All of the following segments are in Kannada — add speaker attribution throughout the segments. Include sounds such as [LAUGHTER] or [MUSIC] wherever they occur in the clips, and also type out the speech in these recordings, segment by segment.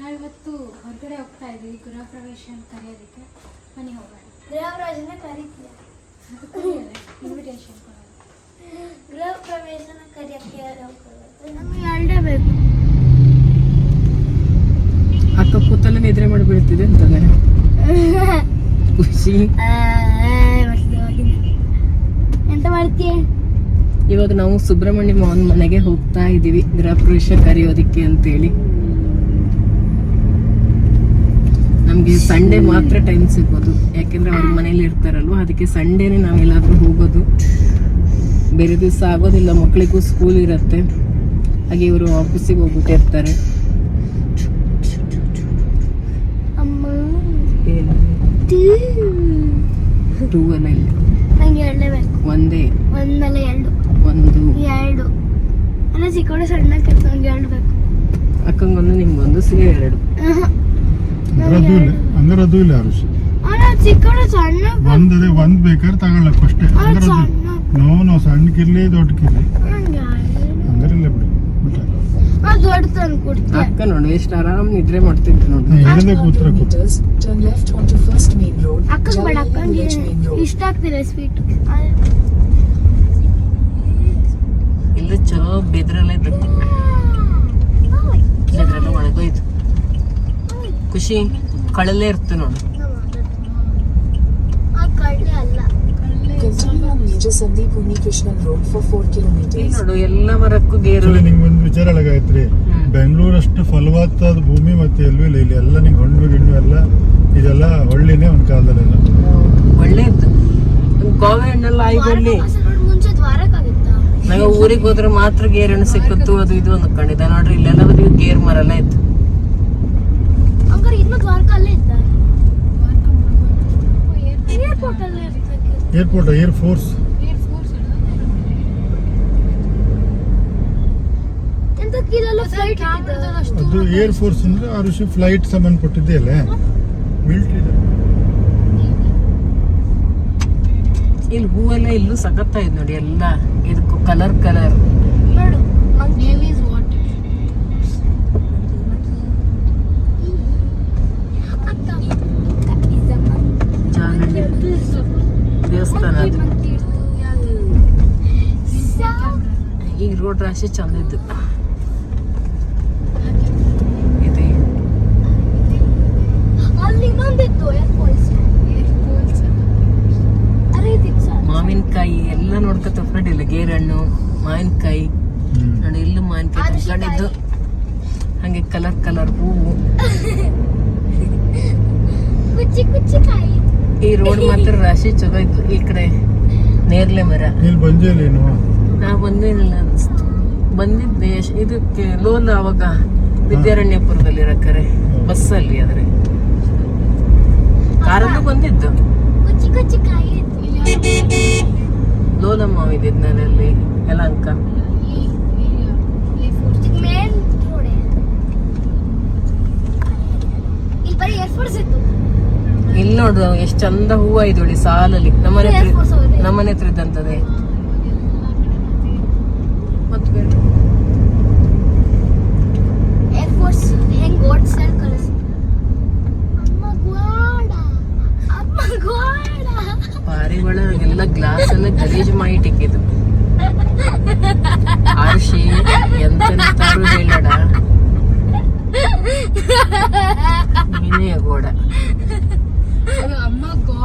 Speaker 1: ನಾವಿವತ್ತು ಹೊರಗಡೆ ಹೋಗ್ತಾ ಇದ್ದೀವಿ ಗೃಹ ಪ್ರವೇಶ ಅಂತ ಕರೆಯೋದಕ್ಕೆ. ಮನೆ ಹೋಗೋಣ.
Speaker 2: ದೇವರಾಜನ ಕರೀತೀಯ?
Speaker 1: ಇನ್ವಿಟೇಷನ್ ಕೊಡೋಣ.
Speaker 2: ಗೃಹ ಪ್ರವೇಶನ ಕರೆಯಕ್ಕೆ ನಮಗೆ ಎರಡೇ ಬೇಕು.
Speaker 3: ಅಕ್ಕ ಕೂತಲ್ಲೇ ನಿದ್ರೆ ಮಾಡಿ ಬೀಳ್ತಿದೆ ಅಂತಾನೆ ಖುಷಿ
Speaker 2: ಎಂತ ಮಾಡ್ತೀಯ?
Speaker 3: ಇವಾಗ ನಾವು ಸುಬ್ರಹ್ಮಣ್ಯ ಮೋಹನ್ ಮನೆಗೆ ಹೋಗ್ತಾ ಇದೀವಿ ಗೃಹ ಪ್ರವೇಶ ಕರೆಯೋದಿಕ್ಕೆ ಅಂತೇಳಿ. ನಮ್ಗೆ ಸಂಡೇ ಮಾತ್ರ ಟೈಮ್ ಸಿಗೋದು ಯಾಕೆಂದ್ರೆ ಅವ್ರ ಮನೇಲಿ ಇರ್ತಾರಲ್ವ ಅದಕ್ಕೆ ಸಂಡೇನೆ ನಾವೆಲ್ಲಾದರೂ ಹೋಗೋದು. ಬೇರೆ ದಿವಸ ಆಗೋದಿಲ್ಲ ಮಕ್ಕಳಿಗೂ ಸ್ಕೂಲ್ ಇರುತ್ತೆ. ಹಾಗೆ ಇವರು ಆಫೀಸಿಗೆ ಹೋಗ್ಬಿಟ್ಟಿರ್ತಾರೆ ಟೂ. ಅಲ್ಲ ಇಲ್ಲ? ಒಂದೇ?
Speaker 2: ಒಂದಲ್ಲ ಎರಡು.
Speaker 3: ಒಂದು.
Speaker 2: ಎರಡು. ಅಲ್ಲ ಚಿಕ್ಕವಳು ಸಣ್ಣ ಎರಡು ಬೇಕು.
Speaker 3: ಅಕ್ಕಂಗೊಂದು ನಿಮ್ಗೊಂದು ಸಿಗ ಎರಡು.
Speaker 2: ಆಹಾ.
Speaker 4: ಅಂದ್ರೆ ಅದು ಇಲ್ಲ ಅಂದ್ರೆ ಅದು ಇಲ್ಲ ಅರುಷ್
Speaker 2: ಅಲ್ಲ ಚಿಕ್ಕವಳು ಸಣ್ಣ
Speaker 4: ಒಂದ್ ಅದೇ ಒಂದ್ ಬೇಕಾದ್ರೆ ತಗೊಳ್ಳಕ್ ಅಷ್ಟೇ
Speaker 2: ಅದು
Speaker 4: ಅಂದ್ರೆ ಅದು
Speaker 2: ಸಣ್ಣ
Speaker 4: ನೋ ನೋ ಸಣ್ಣಕ್ಕಿರ್ಲಿ ದೊಡ್ಡಕ್ಕಿರ್ಲಿ
Speaker 2: ನಂಗೆ ಎರಡು.
Speaker 4: ಅಂದ್ರೆ ಇಲ್ಲ ಬಿಡಿ ಬಿಟ್ಟ
Speaker 2: ಆ ದೊಡ್ಡ ತಂದು ಕೊಡ್ತೀಯ
Speaker 3: ಅಕ್ಕ ನೋಡು ಎಷ್ಟು ಆರಾಮ್ ನಿದ್ರೆ ಮಾಡ್ತಿದ್ರು ನೋಡಿ
Speaker 4: ನಾ ಹೇಳಿದೆ ಕೂತ್ರ ಕೂತ್
Speaker 5: meters, turn left onto First Main Road,
Speaker 2: ಅಕ್ಕಂಗೆ ಬೇಡ
Speaker 5: Jolly
Speaker 2: ಅಕ್ಕಂಗೆ
Speaker 5: Village Main Road.
Speaker 2: ಇಷ್ಟ ಆಗ್ತಿಲ್ಲ ಸ್ವೀಟ್
Speaker 3: ಇಲ್ಲ ಚಲೋ ಬೆದ್ರಲ್ಲ ಇದ್ದಕ್ಕೆ ಬೆದ್ರೆಲ್ಲ ಒಣಗೋಯ್ತು ಖುಷಿ ಕಳಲೇ ಇರ್ತು ನೋಡು.
Speaker 5: Sandeep Krishnan Road for 4
Speaker 3: ಇಲ್ಲಿ
Speaker 5: kilometers.
Speaker 3: ನೋಡು ಎಲ್ಲ ಮರಕ್ಕೂ ಗೇರು
Speaker 4: ನಿಂಗೆ ಒಂದು ವಿಚಾರ ಒಳಗಾಯ್ತ್ರಿ
Speaker 3: ಹ್ಮ್.
Speaker 4: ಬೆಂಗಳೂರಷ್ಟು ಫಲವತ್ತಾದ ಭೂಮಿ ಮತ್ತೆ ಎಲ್ಲೂ ಇಲ್ಲ ಇಲ್ಲಿ ಎಲ್ಲ ನಿಮ್ಗೆ ಹಣ್ಣು ಗಿಣ್ಣು ಎಲ್ಲ ಇದೆಲ್ಲ ಒಳ್ಳೆನೆ ಒಂದ್ ಕಾಲದಲ್ಲೆಲ್ಲ.
Speaker 3: ಒಳ್ಳೆ ಇತ್ತು ಗೋವೆ ಹಣ್ಣೆಲ್ಲ ಆಯ್ದಲ್ಲಿ
Speaker 2: ನನಗೆ
Speaker 3: ನಂಗೆ ಊರಿಗೆ ಹೋದ್ರೆ ಮಾತ್ರ ಗೇರ್ ಹಣ್ಣು ಸಿಕ್ಕತ್ತು ಅದು ಇದು ಅಂದ್ಕೊಂಡಿದ್ದೆ. ನೋಡ್ರಿ ಇಲ್ಲೆಲ್ಲ ಬರೀ ಗೇರ್ ಮರ ಎಲ್ಲ ಇತ್ತು
Speaker 2: ಹಂಗಾರೆ ಇನ್ನೂ ದ್ವಾರಕ ಅಲ್ಲೇ ಇತ್ತ ಏರ್ಪೋರ್ಟ್ ಅಲ್ಲೇ ಇರ್ತಕ್ಕೆ
Speaker 4: ಏರ್ಪೋರ್ಟ್ ಏರ್ ಫೋರ್ಸ್ ಅದು ಏರ್ ಫೋರ್ಸ್ ಅಂದ್ರೆ ಆ ಋಷಿ ಫ್ಲೈಟ್ ಸಂಬಂಧಪಟ್ಟಿದ್ದೇ ಅಲ್ಲ? ಮಿಲ್ಟ್ರಿ
Speaker 3: ಇಲ್ಲಿ ಹೂವೆಲ್ಲ ಇಲ್ಲೂ ಸಖತ್ತ ಇದೆ ನೋಡಿ ಎಲ್ಲ. ಇದಕ್ಕೂ ಕಲರ್ ಕಲರ್ ರಾಶಿ ಚಂದ ಇದ್ದು ಇದೆ ಮಾವಿನಕಾಯಿ ಎಲ್ಲ ನೋಡ್ಕೊತ ಇಲ್ಲ ಗೇರಣ್ಣು ಮಾವಿನಕಾಯಿ ನೋಡಿ ಇಲ್ಲೂ ಮಾವಿನಕಾಯಿ ಕಂಡಿದ್ದು ಹಂಗೆ ಕಲರ್ ಕಲರ್ ಹೂವು ಈ ರೋಡ್ ಮಾತ್ರ ರಾಶಿ ಚಲೋ ಇತ್ತು ಈ ಕಡೆ ನೇರ್ಲೆ ಮರ
Speaker 4: ಇಲ್ಲಿ
Speaker 3: ನಾ ಬಂದೇನಿಲ್ಲ ಅನ್ಸ್ತು ಬಂದಿದ್ದೆ ಇದಕ್ಕೆ ಲೋಲ ಅವಾಗ ವಿದ್ಯಾರಣ್ಯಪುರದಲ್ಲಿ ಇರಕ್ಕರೆ ಬಸ್ಸಲ್ಲಿ ಆದ್ರೆ. ಕಾರಲ್ಲೂ ಬಂದಿದ್ದು.
Speaker 2: ಲೋನಮ್ಮ
Speaker 3: ಇದ್ದಿದ್ದು ನಾನಲ್ಲಿ ಯಲಂಕ
Speaker 2: ಇಲ್ಲಿ
Speaker 3: ನೋಡು ಎಷ್ಟು ಚಂದ ಹೂವ ಇದೊಳಿ ಸಾಲಲ್ಲಿ. ನಮ್ಮನೆ. ನಮ್ಮನೆ ಹತ್ರ ಇದ್ದಂತದೆ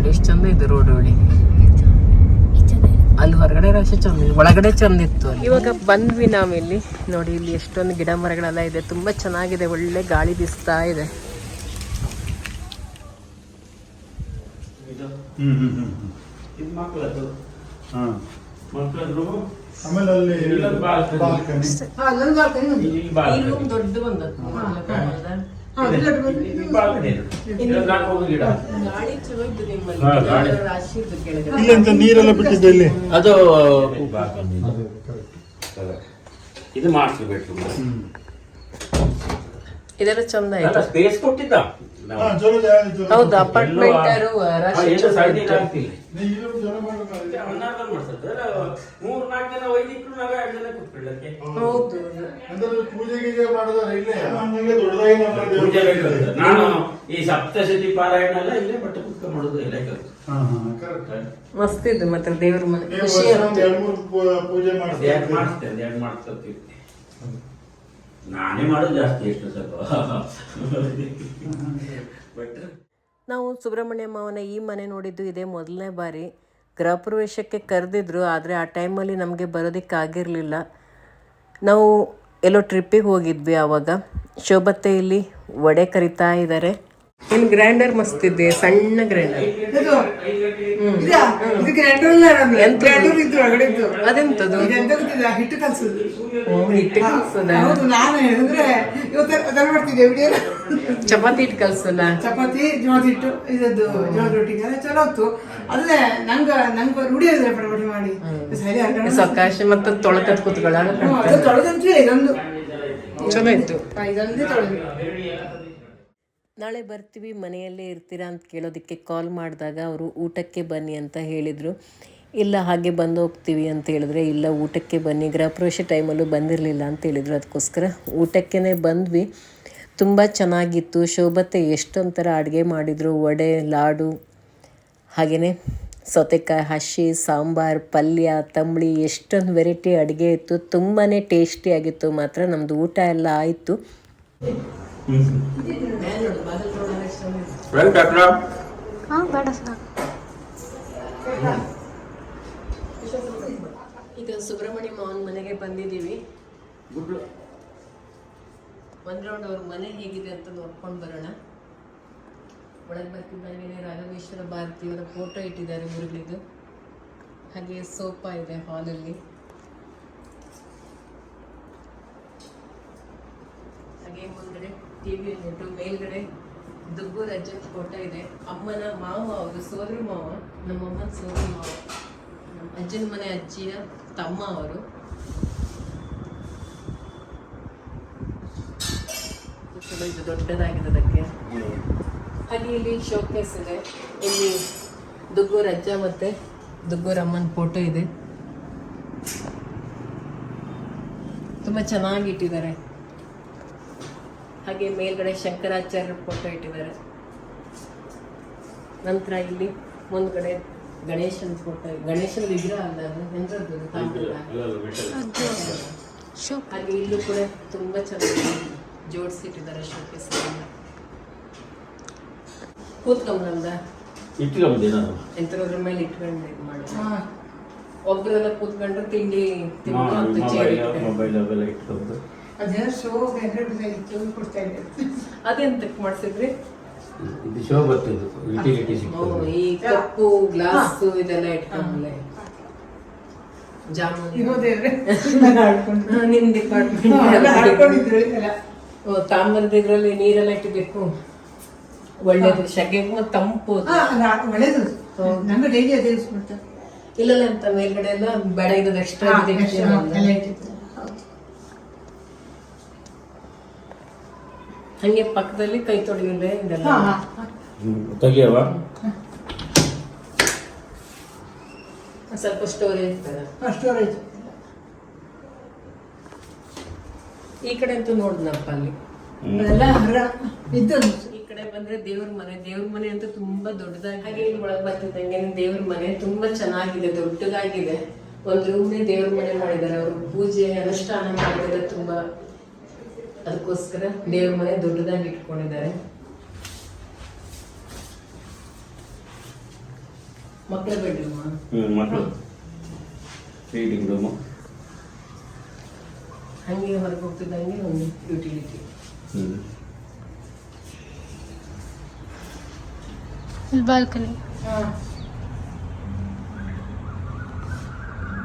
Speaker 3: ನೋಡಿ ಎಷ್ಟು ಚಂದ ಇದೆ ರೋಡ್ ಒಳಿ ಅಲ್ಲಿ ಹೊರಗಡೆ ರಾಶಿ ಚಂದ ಇದೆ. ಒಳಗಡೆ ಚಂದ ಇತ್ತು ಇವಾಗ ಬಂದ್ವಿ ನಾವು ಇಲ್ಲಿ. ನೋಡಿ ಇಲ್ಲಿ ಎಷ್ಟೊಂದು ಗಿಡ ಮರಗಳೆಲ್ಲ ಇದೆ. ತುಂಬಾ ಚೆನ್ನಾಗಿದೆ. ಒಳ್ಳೆ ಗಾಳಿ ಬೀಸ್ತಾ ಇದೆ.
Speaker 4: ಆಮೇಲೆ ಅಲ್ಲಿ
Speaker 6: ಇಲ್ಲೊಂದು balcony.
Speaker 4: ಬಾಲ್ಕನಿ
Speaker 6: ಇಲ್ಲಿ
Speaker 3: ಈ
Speaker 6: ಬಾಲ್ಕನಿ.
Speaker 3: ರೂಮ್ ದೊಡ್ಡ ಬಂದ
Speaker 6: ಇಲ್ಲಿ ಬಾಲ್ಕನಿ ಇದೆ. ಇಲ್ಲೊಂದು ನಾಲ್ಕು ಹೋಗು ಗಿಡ
Speaker 3: ಗಾಳಿ ಚಲೋ ಇದ್ದು ನಿಮ್ಮಲ್ಲಿ
Speaker 6: ಹಾ, ಗಾಳಿ.
Speaker 3: ರಾಶಿ ಇದ್ದು ಕೆಳಗಡೆ
Speaker 4: ಇಲ್ಲಿ ಅಂತ ನೀರೆಲ್ಲ ಬಿಟ್ಟಿದ್ದೆ ಇಲ್ಲಿ
Speaker 6: ಅದು ಇದು. ಮಾಡಿಸ್ಬೇಕು
Speaker 3: ಇದೆಲ್ಲ ಚಂದ ಆಯ್ತು
Speaker 6: ಸ್ಪೇಸ್ ಕೊಟ್ಟಿದ್ದ
Speaker 4: ಇದೆ.
Speaker 3: ಹೌದು ಅಪಾರ್ಟ್ಮೆಂಟ್
Speaker 6: ಮೂರ್ ನಾಲ್ಕು ಜನ ವೈದಿಕರು ನಾವೇ ಎರಡು ಜನ ಕೂತ್ಕೊಳ್ಳಕ್ಕೆ
Speaker 3: ಹೌದು
Speaker 4: ಪೂಜೆ ಗೀಜೆ ಮಾಡೋದಾದ್ರೆ ಇಲ್ಲೇ ದೊಡ್ಡದಾಗಿ ಇದೆ.
Speaker 6: ನಾನು ಈ ಸಪ್ತಶತಿ ಪಾರಾಯಣ ಎಲ್ಲ ಇಲ್ಲೇ ಬಟ್ಟೆ ಪುಸ್ತಕ ಮಾಡೋದು
Speaker 4: correct.
Speaker 3: ಮಸ್ತ್ ಇದ್ದು ಮತ್ತೆ ದೇವ್ರ ಮನೆ ಖುಷಿ
Speaker 4: ಎರಡ್ ಪೂಜೆ
Speaker 6: ಎರಡು ಮಾಡಿಸ್ತೇನೆ ಎರಡು ಮಾಡಿಸ್ತೀವಿ ನಾನೇ ಮಾಡೋದು ಜಾಸ್ತಿ ಎಷ್ಟು ಸ್ವಲ್ಪ.
Speaker 3: ನಾವು ಸುಬ್ರಹ್ಮಣ್ಯಮ್ಮ ಅವನ ಈ ಮನೆ ನೋಡಿದ್ದು ಇದೇ ಮೊದಲನೇ ಬಾರಿ. ಗೃಹ ಪ್ರವೇಶಕ್ಕೆ ಕರೆದಿದ್ರು, ಆದರೆ ಆ ಟೈಮಲ್ಲಿ ನಮಗೆ ಬರೋದಕ್ಕಾಗಿರಲಿಲ್ಲ ನಾವು ಎಲ್ಲೋ ಟ್ರಿಪ್ಪಿಗೆ ಹೋಗಿದ್ವಿ ಆವಾಗ ಶೋಭತ್ತೆ ಇಲ್ಲಿ ವಡೆ ಕರಿತಾ ಇದ್ದಾರೆ ಏನು ಗ್ರೈಂಡರ್ ಮಸ್ತ್ ಇದೆ ಸಣ್ಣ ಗ್ರೈಂಡರ್ ಅದೆಂತದು?
Speaker 7: ಹಿಟ್ಟು ಕಲ್ಸುದು.
Speaker 3: ಹಿಟ್ಟು ಕಲ್ಸೋದಾ?
Speaker 7: ನಾನು ಹೇಳಿದ್ರೆ ಇವತ್ತು
Speaker 3: ಚಪಾತಿ ಹಿಟ್ಟು ಕಲ್ಸಲ್ಲ
Speaker 7: ಚಪಾತಿ ಜೋಳದ ಹಿಟ್ಟು ಇದದ್ದು ಜೋಳದ ರೊಟ್ಟಿ ಅಲ್ಲ ಚಲೋ ಇತ್ತು. ಅಲ್ಲೇ ನಂಗ ನಂಗೆ ರೂಢಿ ಇದ್ರೆ ಪಟಪಟಿ ಮಾಡಿ. ಸರಿ
Speaker 3: ಸಕಾಶ ಮತ್ತ ತೊಳಕತ್ ಕೂತ್ಕೊಳ್ಳ
Speaker 7: ಅದು ತೊಳೆದಂತೂ ಇದೊಂದು.
Speaker 3: ಚಲೋ ಇತ್ತು.
Speaker 7: ಇದೊಂದೇ ತೊಳೆದು.
Speaker 3: ನಾಳೆ ಬರ್ತೀವಿ, ಮನೆಯಲ್ಲೇ ಇರ್ತೀರಾ ಅಂತ ಕೇಳೋದಕ್ಕೆ ಕಾಲ್ ಮಾಡಿದಾಗ ಅವರು ಊಟಕ್ಕೆ ಬನ್ನಿ ಅಂತ ಹೇಳಿದರು. ಇಲ್ಲ, ಹಾಗೆ ಬಂದು ಹೋಗ್ತೀವಿ ಅಂತ ಹೇಳಿದ್ರೆ, ಇಲ್ಲ, ಊಟಕ್ಕೆ ಬನ್ನಿ, ಗೃಹಪ್ರವೇಶ ಟೈಮಲ್ಲೂ ಬಂದಿರಲಿಲ್ಲ ಅಂತ ಹೇಳಿದರು. ಅದಕ್ಕೋಸ್ಕರ ಊಟಕ್ಕೇ ಬಂದ್ವಿ. ತುಂಬ ಚೆನ್ನಾಗಿತ್ತು. ಶೋಭತ್ತೆ ಎಷ್ಟೊಂಥರ ಅಡುಗೆ ಮಾಡಿದರು. ವಡೆ, ಲಾಡು ಹಾಗೆಯೇ ಸೌತೆಕಾಯಿ, ಹಸಿ, ಸಾಂಬಾರು, ಪಲ್ಯ, ತಂಬಳಿ, ಎಷ್ಟೊಂದು ವೆರೈಟಿ ಅಡುಗೆ ಇತ್ತು. ತುಂಬಾ ಟೇಸ್ಟಿಯಾಗಿತ್ತು ಮಾತ್ರ. ನಮ್ಮದು ಊಟ ಎಲ್ಲ ಆಯಿತು.
Speaker 2: ಹಾಂ ಬೇಡ
Speaker 3: ಈಗ ಸುಬ್ರಹ್ಮಣ್ಯ ಮಾವನ ಮನೆಗೆ ಬಂದಿದ್ದೀವಿ. ಒಂದು ರೌಂಡ್ ಅವ್ರ ಮನೆ ಹೇಗಿದೆ ಅಂತ ನೋಡ್ಕೊಂಡು ಬರೋಣ. ಒಳಗೆ ಬರ್ತಿದ್ದಂಗೆ ರಾಘವೇಶ್ವರ ಭಾರತಿಯವರ ಫೋಟೋ ಇಟ್ಟಿದ್ದಾರೆ ಮುರುಗಳಿದು ಹಾಗೆ ಸೋಫಾ ಇದೆ ಹಾಲಲ್ಲಿ ಹಾಗೆ ಮುಂದ್ಗಡೆ ಟಿವಿ ಯೂನಿಟ್ ಮೇಲ್ಗಡೆ ದುಗ್ಗು ರಜತ್ ಫೋಟೋ ಇದೆ. ಅಮ್ಮನ ಮಾವ ಅವರು ಸೋದರ ಮಾವ ನಮ್ಮ ಅಮ್ಮನ ಸೋದರ ಮಾವ ನಮ್ಮ ಅಜ್ಜನ ಮನೆ ಅಜ್ಜಿಯ ತಮ್ಮ ಅವರು. ಇದು ದೊಡ್ಡದಾಗಿದೆ ಅದಕ್ಕೆ. ಹಾಗೆ ಇಲ್ಲಿ ಶೋಕೇಸ್ ಇದೆ. ಇಲ್ಲಿ ದುಗ್ಗೂರ್ ಅಜ್ಜ ಮತ್ತೆ ದುಗ್ಗೂರ್ ಅಮ್ಮನ ಫೋಟೋ ಇದೆ. ತುಂಬಾ ಚೆನ್ನಾಗಿ ಇಟ್ಟಿದ್ದಾರೆ. ಹಾಗೆ ಮೇಲ್ಗಡೆ ಶಂಕರಾಚಾರ್ಯರ ಫೋಟೋ ಇಟ್ಟಿದ್ದಾರೆ. ನಂತರ ಇಲ್ಲಿ ಮುಂದ್ಗಡೆ ಗಣೇಶನ ಫೋಟೋ ಗಣೇಶನ ವಿಗ್ರಹ ಅಲ್ಲ ಅದು. ಹಾಗೆ ಇಲ್ಲೂ ಕೂಡ ತುಂಬಾ ಚೆನ್ನಾಗಿ ಜೋಡಿಸಿಟ್ಟಿದ್ದಾರೆ ಶೋಕೇಸ್ ಕೂತ್ಕೊಂಬಂದ
Speaker 6: ನಾನು.
Speaker 3: ಮೇಲೆ ಇಟ್ಕೊಂಡು ಇದು ಮಾಡೋದು? ಒಬ್ರೆಲ್ಲ ಕೂತ್ಕೊಂಡ್ರೆ ತಿಂಡಿ ತಿನ್ನೋ ಅಂತ ಚೇರ್
Speaker 6: ಮೊಬೈಲ್ ಮೊಬೈಲ್ ಅವೆಲ್ಲ ಇಟ್ಕೊಂಡು
Speaker 7: ಅದೇನೋ ಶೋ ಇತ್ತು ಕೊಡ್ತಾ ಇದ್ದೆ.
Speaker 3: ಅದೆಂತಕ್ಕೆ ಮಾಡ್ಸಿದ್ರಿ?
Speaker 6: ಇದು ಶೋ ಬರ್ತದೆ ಯುಟಿಲಿಟಿ
Speaker 3: ಓ,
Speaker 6: ಸಿಗ್ತದೆ.
Speaker 3: ಈ ಕಪ್ಪು ಗ್ಲಾಸ್ ಇದೆಲ್ಲ ಇಟ್ಕೊಂಡ್ಲೆ ಜಾಮೂನ್.
Speaker 7: ಇರೋದೇವ್ರೆ
Speaker 3: ನಿಮ್ ಡಿಪಾರ್ಟ್ಮೆಂಟ್ ತಾಮ್ರದ ಇದ್ರಲ್ಲಿ ನೀರೆಲ್ಲ ಇಟ್ಟಬೇಕು ಒಳ್ಳೇದು ಶೆಕೆಗೂ ತಂಪು
Speaker 7: ಒಳ್ಳೇದು. ನಂಗೆ ಡೈಲಿ ಅದೇ ಯೂಸ್ ಮಾಡ್ತಾರೆ.
Speaker 3: ಇಲ್ಲಲ್ಲ ಅಂತ ಮೇಲ್ಗಡೆ ಎಲ್ಲ ಬೇಡ ಇರೋದು ಎಕ್ಸ್ಟ್ರಾ
Speaker 7: ಹಾ, extra ಎಲ್ಲ ಇಟ್ಟಿತ್ತು ಹೌದು
Speaker 3: ಹಂಗೆ ಪಕ್ಕದಲ್ಲಿ ಕೈ ತೊಳೆಯುವುದೇ ಇದೆಲ್ಲ.
Speaker 6: ತೆಗಿಯವ?
Speaker 3: ಸ್ವಲ್ಪ ಸ್ಟೋರೇಜ್ ಈ ಕಡೆ ಅಂತೂ ನೋಡಿದ್ನಪ್ಪ ಅಲ್ಲಿ.
Speaker 7: ಹರ
Speaker 3: ಈ ಕಡೆ ಬಂದ್ರೆ ದೇವ್ರ ಮನೆ ದೇವ್ರ ಮನೆ ಅಂತೂ ತುಂಬಾ ದೊಡ್ಡದಾಗಿ ಹಾಗೆ ಇಲ್ಲಿ ಒಳಗೆ ಬರ್ತಿದ್ದಂಗೆ ದೇವ್ರ ಮನೆ ತುಂಬಾ ಚೆನ್ನಾಗಿದೆ ದೊಡ್ಡದಾಗಿದೆ. ಒಂದು ರೂಮ್ ದೇವ್ರ ಮನೆ ಮಾಡಿದ್ದಾರೆ. ಅವರು ಪೂಜೆ ಅನುಷ್ಠಾನ ಮಾಡಿದ್ರೆ ತುಂಬಾ ಅದಕ್ಕೋಸ್ಕರ ದೇವ್ರ ಮನೆ ದೊಡ್ಡದಾಗಿ ಇಟ್ಕೊಂಡಿದ್ದಾರೆ. ಮಕ್ಕಳ ಬೆಡ್ರೂಮ್
Speaker 6: ಹ್ಮ್ ಮಕ್ಕಳು ರೀಡಿಂಗ್ ರೂಮು
Speaker 3: ಹಂಗೆ ಹೊರಗೆ ಹೋಗ್ತಿದ್ದಂಗೆ ಒಂದು ಯುಟಿಲಿಟಿ
Speaker 6: ಹ್ಮ್.
Speaker 2: ಇಲ್ಲಿ ಬಾಲ್ಕನಿ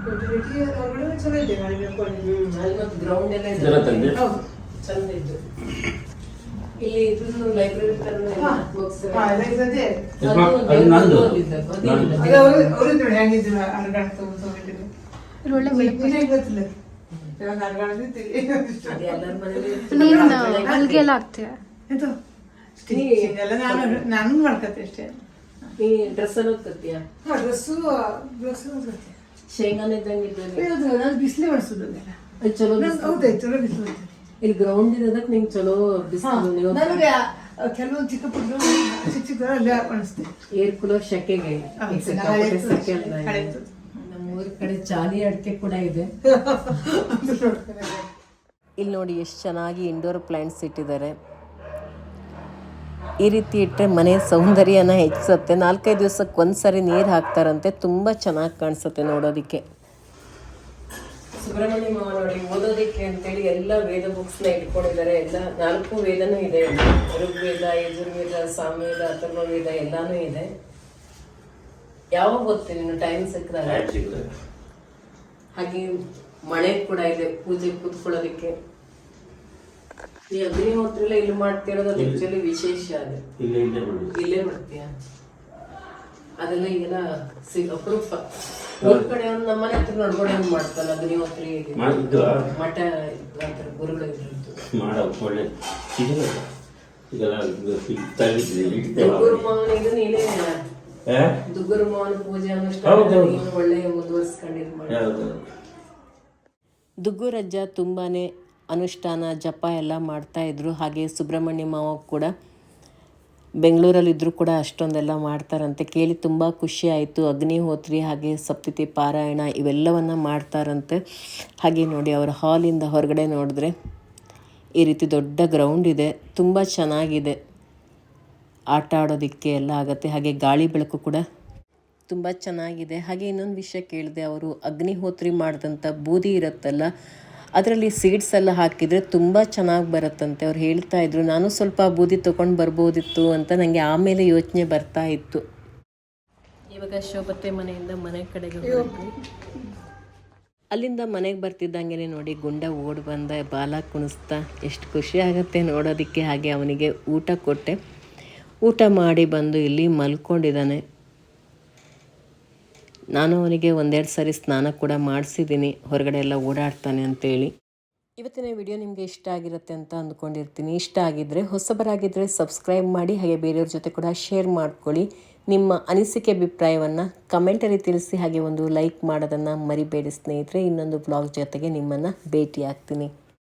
Speaker 7: ಯುಟಿಲಿಟಿ ಹೊರಗಡೆ ಚಲೋ ಇದೆ ಗಾಡಿ ಬೆಳ್ಕೊಂಡು
Speaker 3: ಅಲ್ಲಿ ಮತ್ತೆ ಗ್ರೌಂಡ್ ಎಲ್ಲ ಇದೆ.
Speaker 6: ಇದೆಲ್ಲ ತಂದೆ?
Speaker 7: ಹೌದು.
Speaker 3: ಚಂದ ಇದ್ದು ಇಲ್ಲಿ ಇದ್ರದ್ದು ಲೈಬ್ರರಿ ತರ
Speaker 7: ಹಾ.
Speaker 3: ಬುಕ್ಸ್
Speaker 7: ಹಾ, ಎಲ್ಲ
Speaker 6: ಅದು ನಂದು. ನಂದು.
Speaker 7: ಅದು ಅವ್ರು- ಅವ್ರದ್ದು ನೋಡಿ ಹೆಂಗಿದ್ರು ಅರ್ಗಾಣ
Speaker 2: ಒಳ್ಳೆ ಬೆಳಕು
Speaker 7: ಇದೇ ಗೊತ್ತಿಲ್ಲ. ಇವಾಗ ಅರ್ಗಾಣದಿತ್ತು ಇಲ್ಲಿ.
Speaker 3: ಅದು ಎಲ್ಲರ ಮನೇಲಿ
Speaker 2: ನೀರು ಅಲ್ಗೆ ಎಲ್ಲ ಆಗ್ತೇವೆ
Speaker 7: ಎಂತ? ನಾನು ನಾನು ಮಾಡ್ಕತ್ತೆ ಅಷ್ಟೇ.
Speaker 3: ನೀ ಡ್ರೆಸ್ ಅನ್ನೋದು ಕತ್ತೀಯ
Speaker 7: ಹಾ ಡ್ರೆಸ್ಸು ಡ್ರೆಸ್ಸು ಗೊತ್ತೆ
Speaker 3: ಶೇಂಗಾನ ಇದ್ದಂಗೆ
Speaker 7: ಬಿಸಿಲೇ ಮಾಡಿಸೋದು
Speaker 3: ಚಲೋ
Speaker 7: ನಂಗೆ ಚಲೋ ಬಿಸಿಲು.
Speaker 3: ಇಲ್ಲಿ ಗ್ರೌಂಡ್ ಇರೋದಕ್ಕೆ ನಿಂಗೆ ಚಲೋ
Speaker 7: ಹಾ,
Speaker 3: ಬಿಸಿಲು ನೀವು
Speaker 7: ನನಗೆ ಕೆಲವೊಂದು ಚಿಕ್ಕ ಪುಟ್ಟ ಚಿಕ್ಕ ಚಿಕ್ಕ ಅಲ್ಲಿ ಕಾಣಿಸ್ತೇವೆ
Speaker 3: ಏರ್ ಕೂಲರ್ ಶೆಕೆಗೆ. ಸೆಕೆ ಕಡೆ ಚಾಲಿ ಅಡಿಕೆ ಕೂಡ ಇದೆ. [LAUGHS] ಇಲ್ಲಿ ನೋಡಿ ಎಷ್ಟು ಚೆನ್ನಾಗಿ ಇಂಡೋರ್ ಪ್ಲ್ಯಾಂಟ್ಸ್ ಇಟ್ಟಿದ್ದಾರೆ. ಈ ರೀತಿ ಇಟ್ಟರೆ ಮನೆ ಸೌಂದರ್ಯನ ಹೆಚ್ಚಿಸುತ್ತೆ. ನಾಲ್ಕೈದು ದಿವಸಕ್ಕೆ ಒಂದ್ಸರಿ ನೀರು ಹಾಕ್ತಾರಂತೆ. ತುಂಬ ಚೆನ್ನಾಗಿ ಕಾಣಿಸುತ್ತೆ ನೋಡೋದಕ್ಕೆ. ಸುಬ್ರಹ್ಮಣ್ಯ ಮಾವ ನೋಡಿ ಓದೋದಿಕ್ಕೆ ಅಂತೇಳಿ ಎಲ್ಲ ವೇದ ಬುಕ್ಸ್ನ ಇಟ್ಕೊಂಡಿದ್ದಾರೆ. ಎಲ್ಲ ನಾಲ್ಕು ವೇದನೂ ಇದೆ. ಋಗ್ವೇದ ಯಜುರ್ವೇದ ಸಾಮವೇದ ಅಥರ್ವೇದ ಎಲ್ಲಾನು ಇದೆ. ಯಾವಾಗ ಓದ್ತೀನಿ ನೀನು? ಟೈಮ್ ಸಿಕ್ಕಿದಾಗ? ಹಾಗೆ ಮಳೆ ಕೂಡ ಇದೆ ಪೂಜೆ ಕೂತ್ಕೊಳ್ಳೋದಕ್ಕೆ. ಈ ಅಗ್ನಿಹೋತ್ರ ಇಲ್ಲಿ ಮಾಡ್ತಿರೋದು ಆಕ್ಚುಲಿ ವಿಶೇಷ ಅದು.
Speaker 6: ಇಲ್ಲೇ
Speaker 3: ಮಾಡ್ತೀಯ? ಅದೆಲ್ಲ ಈಗೆಲ್ಲ ಸಿ ಅಪರೂಪ ಊರ್ ಕಡೆ ಒಂದು ನಮ್ಮನೆ ಹತ್ರ ನೋಡ್ಕೊಂಡು ಹೆಂಗ್ ಅಗ್ನಿಹೋತ್ರಿ
Speaker 6: ಮಾಡಿದ್ದು
Speaker 3: ಮಠ ಹತ್ರ ಗುರುಗಳು ಇದ್ರದ್ದು
Speaker 6: ಮಾಡೋ ಒಳ್ಳೆ. ಇದೆಲ್ಲ ಇದೆಲ್ಲ
Speaker 3: ಮಾವನ ಇದು ನೀನೇ
Speaker 6: ಏ?
Speaker 3: ದುಗ್ಗುರು ಮಾವನ ಪೂಜೆ. ನೀನು ಒಳ್ಳೆ ಮಾಡಿ? ದುಗ್ಗುರಜ್ಜ ತುಂಬಾನೇ ಅನುಷ್ಠಾನ ಜಪ ಎಲ್ಲ ಮಾಡ್ತಾಯಿದ್ರು ಹಾಗೆ ಸುಬ್ರಹ್ಮಣ್ಯ ಮಾವ ಕೂಡ ಬೆಂಗಳೂರಲ್ಲಿದ್ದರೂ ಕೂಡ ಅಷ್ಟೊಂದೆಲ್ಲ ಮಾಡ್ತಾರಂತೆ ಕೇಳಿ ತುಂಬ ಖುಷಿ ಆಯಿತು. ಅಗ್ನಿಹೋತ್ರಿ ಹಾಗೆ ಸಪ್ತತಿ ಪಾರಾಯಣ ಇವೆಲ್ಲವನ್ನು ಮಾಡ್ತಾರಂತೆ. ಹಾಗೆ ನೋಡಿ ಅವರ ಹಾಲಿಂದ ಹೊರಗಡೆ ನೋಡಿದ್ರೆ ಈ ರೀತಿ ದೊಡ್ಡ ಗ್ರೌಂಡ್ ಇದೆ. ತುಂಬ ಚೆನ್ನಾಗಿದೆ. ಆಟ ಆಡೋದಕ್ಕೆ ಎಲ್ಲ ಆಗುತ್ತೆ. ಹಾಗೆ ಗಾಳಿ ಬೆಳಕು ಕೂಡ ತುಂಬ ಚೆನ್ನಾಗಿದೆ. ಹಾಗೆ ಇನ್ನೊಂದು ವಿಷಯ ಕೇಳಿದೆ. ಅವರು ಅಗ್ನಿಹೋತ್ರಿ ಮಾಡಿದಂಥ ಬೂದಿ ಇರುತ್ತಲ್ಲ ಅದರಲ್ಲಿ ಸೀಡ್ಸ್ ಎಲ್ಲ ಹಾಕಿದರೆ ತುಂಬ ಚೆನ್ನಾಗಿ ಬರುತ್ತಂತೆ. ಅವ್ರು ಹೇಳ್ತಾ ಇದ್ರು ನಾನು ಸ್ವಲ್ಪ ಬೂದಿ ತೊಗೊಂಡು ಬರ್ಬೋದಿತ್ತು ಅಂತ ನನಗೆ ಆಮೇಲೆ ಯೋಚನೆ ಬರ್ತಾ ಇತ್ತು. ಇವಾಗ ಶೋಭತೆ ಮನೆಯಿಂದ ಮನೆ ಕಡೆಗೆ. ಅಲ್ಲಿಂದ ಮನೆಗೆ ಬರ್ತಿದ್ದಂಗೆ ನೋಡಿ ಗುಂಡ ಓಡ್ ಬಂದ ಬಾಲ ಕುಣಿಸ್ತಾ. ಎಷ್ಟು ಖುಷಿ ಆಗುತ್ತೆ ನೋಡೋದಕ್ಕೆ. ಹಾಗೆ ಅವನಿಗೆ ಊಟ ಕೊಟ್ಟೆ. ಊಟ ಮಾಡಿ ಬಂದು ಇಲ್ಲಿ ಮಲ್ಕೊಂಡಿದ್ದಾನೆ. ನಾನು ಅವನಿಗೆ ಒಂದೆರಡು ಸಾರಿ ಸ್ನಾನ ಕೂಡ ಮಾಡಿಸಿದ್ದೀನಿ. ಹೊರಗಡೆ ಎಲ್ಲ ಓಡಾಡ್ತಾನೆ ಅಂತೇಳಿ. ಇವತ್ತಿನ ವಿಡಿಯೋ ನಿಮಗೆ ಇಷ್ಟ ಆಗಿರುತ್ತೆ ಅಂತ ಅಂದ್ಕೊಂಡಿರ್ತೀನಿ. ಇಷ್ಟ ಆಗಿದ್ದರೆ ಹೊಸಬರಾಗಿದ್ದರೆ ಸಬ್ಸ್ಕ್ರೈಬ್ ಮಾಡಿ, ಹಾಗೆ ಬೇರೆಯವ್ರ ಜೊತೆ ಕೂಡ ಶೇರ್ ಮಾಡ್ಕೊಳ್ಳಿ. ನಿಮ್ಮ ಅನಿಸಿಕೆ ಅಭಿಪ್ರಾಯವನ್ನು ಕಮೆಂಟಲ್ಲಿ ತಿಳಿಸಿ, ಹಾಗೆ ಒಂದು ಲೈಕ್ ಮಾಡೋದನ್ನು ಮರಿಬೇಡಿ ಸ್ನೇಹಿತರೆ. ಇನ್ನೊಂದು ಬ್ಲಾಗ್ ಜೊತೆಗೆ ನಿಮ್ಮನ್ನು ಭೇಟಿ ಆಗ್ತೀನಿ